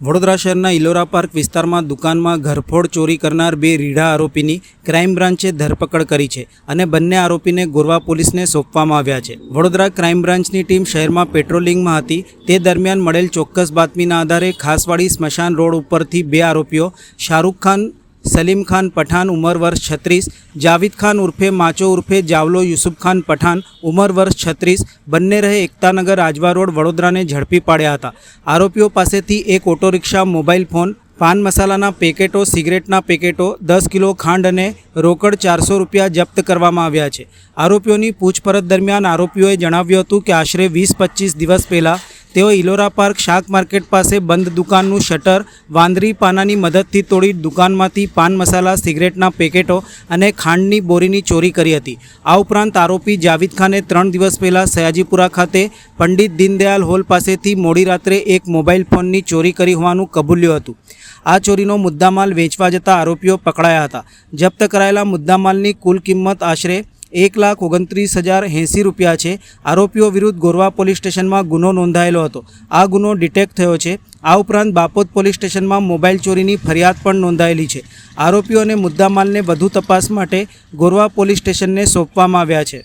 વડોદરા શહેરના ઇલોરા પાર્ક વિસ્તારમાં દુકાનમાં ઘરફોડ ચોરી કરનાર બે રીઢા આરોપીની ક્રાઇમ બ્રાન્ચે ધરપકડ કરી છે અને બંને આરોપીને ગોરવા પોલીસને સોંપવામાં આવ્યા છે. વડોદરા ક્રાઇમ બ્રાન્ચની ટીમ શહેરમાં પેટ્રોલિંગમાં હતી. તે દરમિયાન મળેલ ચોક્કસ બાતમીના આધારે ખાસવાડી સ્મશાન રોડ ઉપરથી બે આરોપીઓ શાહરૂખ ખાન સલીમ ખાન પઠાણ ઉંમર વર્ષ છત્રીસ જાવિદ ખાન ઉર્ફે માચો ઉર્ફે જાવલો યુસુફ ખાન પઠાણ ઉંમર વર્ષ છત્રીસ બંને રહે એકતાનગર આજવા રોડ વડોદરાને ઝડપી પાડ્યા હતા આરોપીઓ પાસેથી એક ઓટો રિક્ષા મોબાઈલ ફોન પાન મસાલાના પેકેટો સિગરેટના પેકેટો દસ કિલો ખાંડ અને રોકડ ચારસો રૂપિયા જપ્ત કરવામાં આવ્યા છે. આરોપીઓની પૂછપરછ દરમિયાન આરોપીઓએ જણાવ્યું હતું કે આશરે વીસ પચીસ દિવસ પહેલાં તેઓ ઇલોરા પાર્ક શાક માર્કેટ પાસે બંધ દુકાનનું શટર, વાંદરી પાનાની મદદથી તોડી દુકાનમાંથી પાન મસાલા, સિગરેટના પેકેટો અને ખાંડની બોરીની ચોરી કરી હતી. આ ઉપરાંત આરોપી જાવિદ ખાને ત્રણ દિવસ પહેલાં સયાજીપુરા ખાતે પંડિત દીનદયાલ હોલ પાસેથી મોડી રાત્રે એક મોબાઈલ ફોનની ચોરી કરી હોવાનું કબૂલ્યું હતું. આ ચોરીનો મુદ્દામાલ વેચવા જતા આરોપીઓ પકડાયા હતા. જપ્ત કરાયેલા મુદ્દામાલની કુલ કિંમત આશરે એક લાખ ઓગણત્રીસ હજાર એંસી રૂપિયા છે. આરોપીઓ વિરુદ્ધ ગોરવા પોલીસ સ્ટેશનમાં ગુનો નોંધાયેલો હતો. આ ગુનો ડિટેક્ટ થયો છે. આ ઉપરાંત બાપોદ પોલીસ સ્ટેશનમાં મોબાઈલ ચોરીની ફરિયાદ પણ નોંધાયેલી છે. આરોપીઓને મુદ્દામાલને વધુ તપાસ માટે ગોરવા પોલીસ સ્ટેશનને સોંપવામાં આવ્યા છે.